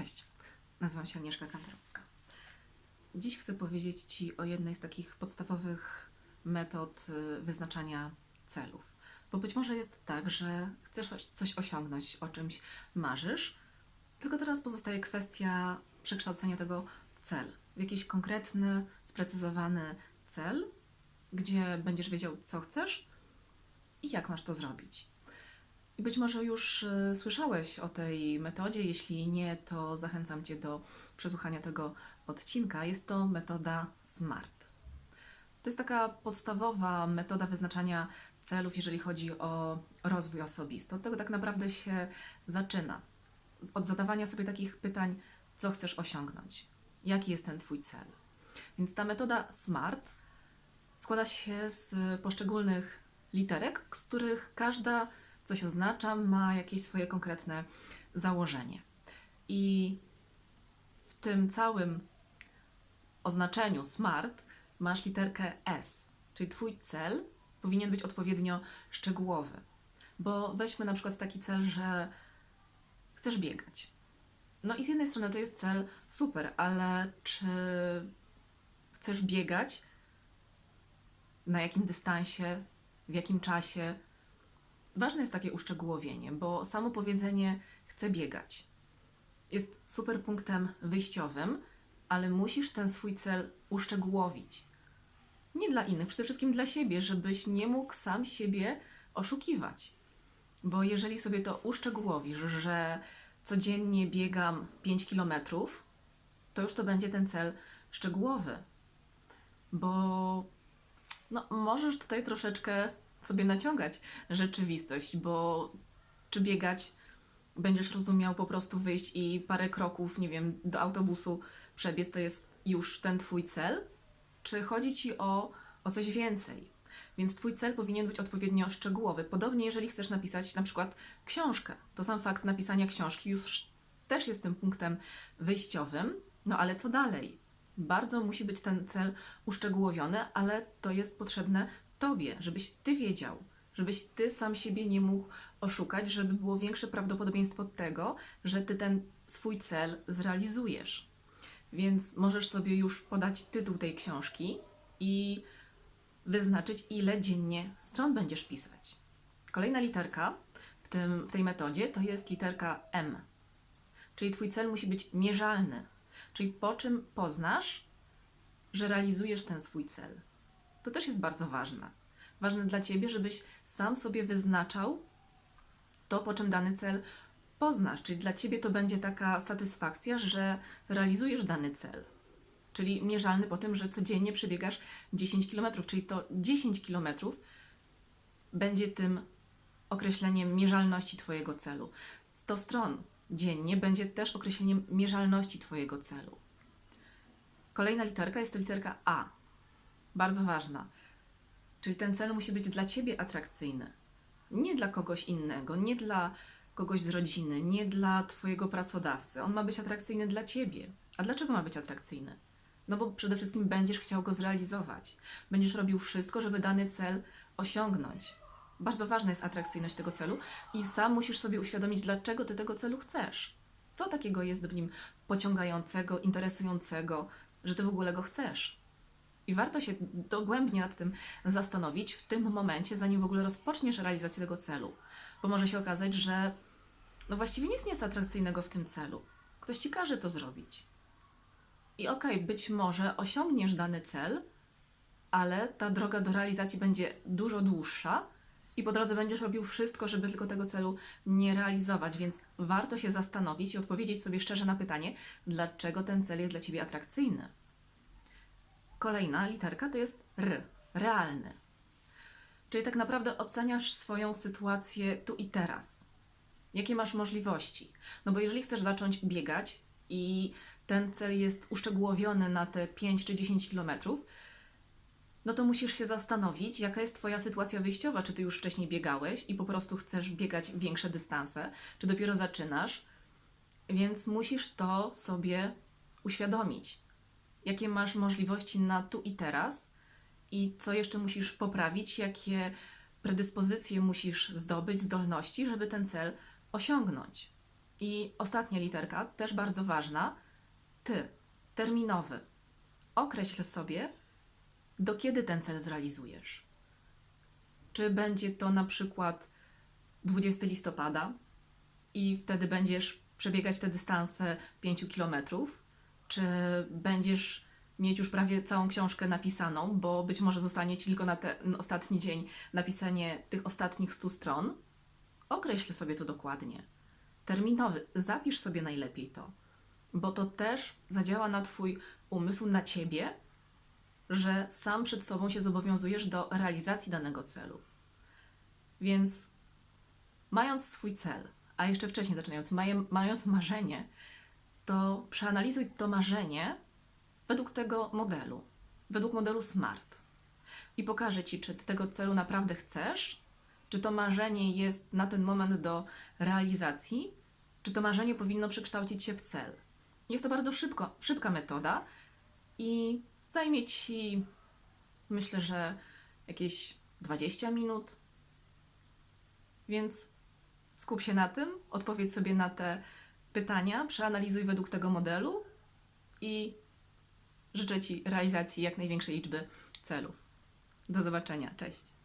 Cześć, nazywam się Agnieszka Kantorowska. Dziś chcę powiedzieć Ci o jednej z takich podstawowych metod y, wyznaczania celów. Bo być może jest tak, że chcesz oś- coś osiągnąć, o czymś marzysz, tylko teraz pozostaje kwestia przekształcenia tego w cel, w jakiś konkretny, sprecyzowany cel, gdzie będziesz wiedział, co chcesz i jak masz to zrobić. Być może już e, słyszałeś o tej metodzie. Jeśli nie, to zachęcam Cię do przesłuchania tego odcinka. Jest to metoda SMART. To jest taka podstawowa metoda wyznaczania celów, jeżeli chodzi o rozwój osobisty. Od tego tak naprawdę się zaczyna. Od zadawania sobie takich pytań, co chcesz osiągnąć, jaki jest ten Twój cel. Więc ta metoda SMART składa się z poszczególnych literek, z których każda coś oznacza, ma jakieś swoje konkretne założenie. I w tym całym oznaczeniu SMART masz literkę S, czyli Twój cel powinien być odpowiednio szczegółowy. Bo weźmy na przykład taki cel, że chcesz biegać. No i z jednej strony to jest cel super, ale czy chcesz biegać na jakim dystansie, w jakim czasie. Ważne jest takie uszczegółowienie, bo samo powiedzenie chcę biegać jest super punktem wyjściowym, ale musisz ten swój cel uszczegółowić. Nie dla innych, przede wszystkim dla siebie, żebyś nie mógł sam siebie oszukiwać. Bo jeżeli sobie to uszczegółowisz, że codziennie biegam 5 kilometrów, to już to będzie ten cel szczegółowy. Bo no, możesz tutaj troszeczkę sobie naciągać rzeczywistość, bo czy biegać będziesz rozumiał po prostu wyjść i parę kroków, nie wiem, do autobusu przebiec, to jest już ten twój cel? Czy chodzi ci o, o coś więcej? Więc twój cel powinien być odpowiednio szczegółowy. Podobnie, jeżeli chcesz napisać na przykład książkę, to sam fakt napisania książki już też jest tym punktem wyjściowym. No ale co dalej? Bardzo musi być ten cel uszczegółowiony, ale to jest potrzebne tobie, żebyś ty wiedział, żebyś ty sam siebie nie mógł oszukać, żeby było większe prawdopodobieństwo tego, że ty ten swój cel zrealizujesz. Więc możesz sobie już podać tytuł tej książki i wyznaczyć, ile dziennie stron będziesz pisać. Kolejna literka w, tym, w tej metodzie to jest literka M. Czyli Twój cel musi być mierzalny. Czyli po czym poznasz, że realizujesz ten swój cel. To też jest bardzo ważne. Ważne dla Ciebie, żebyś sam sobie wyznaczał to, po czym dany cel poznasz. Czyli dla Ciebie to będzie taka satysfakcja, że realizujesz dany cel. Czyli mierzalny po tym, że codziennie przebiegasz 10 km, czyli to 10 km będzie tym określeniem mierzalności Twojego celu. 100 stron dziennie będzie też określeniem mierzalności Twojego celu. Kolejna literka jest to literka A. Bardzo ważna. Czyli ten cel musi być dla Ciebie atrakcyjny. Nie dla kogoś innego, nie dla kogoś z rodziny, nie dla Twojego pracodawcy. On ma być atrakcyjny dla Ciebie. A dlaczego ma być atrakcyjny? No bo przede wszystkim będziesz chciał go zrealizować. Będziesz robił wszystko, żeby dany cel osiągnąć. Bardzo ważna jest atrakcyjność tego celu i sam musisz sobie uświadomić, dlaczego ty tego celu chcesz. Co takiego jest w nim pociągającego, interesującego, że ty w ogóle go chcesz. I warto się dogłębnie nad tym zastanowić w tym momencie, zanim w ogóle rozpoczniesz realizację tego celu. Bo może się okazać, że no właściwie nic nie jest atrakcyjnego w tym celu. Ktoś ci każe to zrobić. I okej, być może osiągniesz dany cel, ale ta droga do realizacji będzie dużo dłuższa i po drodze będziesz robił wszystko, żeby tylko tego celu nie realizować, więc warto się zastanowić i odpowiedzieć sobie szczerze na pytanie, dlaczego ten cel jest dla ciebie atrakcyjny. Kolejna literka to jest R, realny. Czyli tak naprawdę oceniasz swoją sytuację tu i teraz. Jakie masz możliwości? No bo jeżeli chcesz zacząć biegać i ten cel jest uszczegółowiony na te 5 czy 10 kilometrów, no to musisz się zastanowić, jaka jest Twoja sytuacja wyjściowa. Czy Ty już wcześniej biegałeś i po prostu chcesz biegać większe dystanse, czy dopiero zaczynasz. Więc musisz to sobie uświadomić. Jakie masz możliwości na tu i teraz i co jeszcze musisz poprawić, jakie predyspozycje musisz zdobyć, zdolności, żeby ten cel osiągnąć. I ostatnia literka, też bardzo ważna. Ty, terminowy. Określ sobie, do kiedy ten cel zrealizujesz. Czy będzie to na przykład 20 listopada i wtedy będziesz przebiegać te dystanse 5 kilometrów? Czy będziesz mieć już prawie całą książkę napisaną, bo być może zostanie ci tylko na ten ostatni dzień napisanie tych ostatnich 100 stron? Określ sobie to dokładnie. Terminowy, zapisz sobie najlepiej to, bo to też zadziała na Twój umysł, na Ciebie, że sam przed sobą się zobowiązujesz do realizacji danego celu. Więc mając swój cel, a jeszcze wcześniej zaczynając, mając marzenie, to przeanalizuj to marzenie według tego modelu, według modelu SMART. I pokażę Ci, czy tego celu naprawdę chcesz, czy to marzenie jest na ten moment do realizacji, czy to marzenie powinno przekształcić się w cel. Jest to bardzo szybko, szybka metoda i zajmie Ci, myślę, że jakieś 20 minut. Więc skup się na tym, odpowiedz sobie na te pytania, przeanalizuj według tego modelu i życzę Ci realizacji jak największej liczby celów. Do zobaczenia, cześć.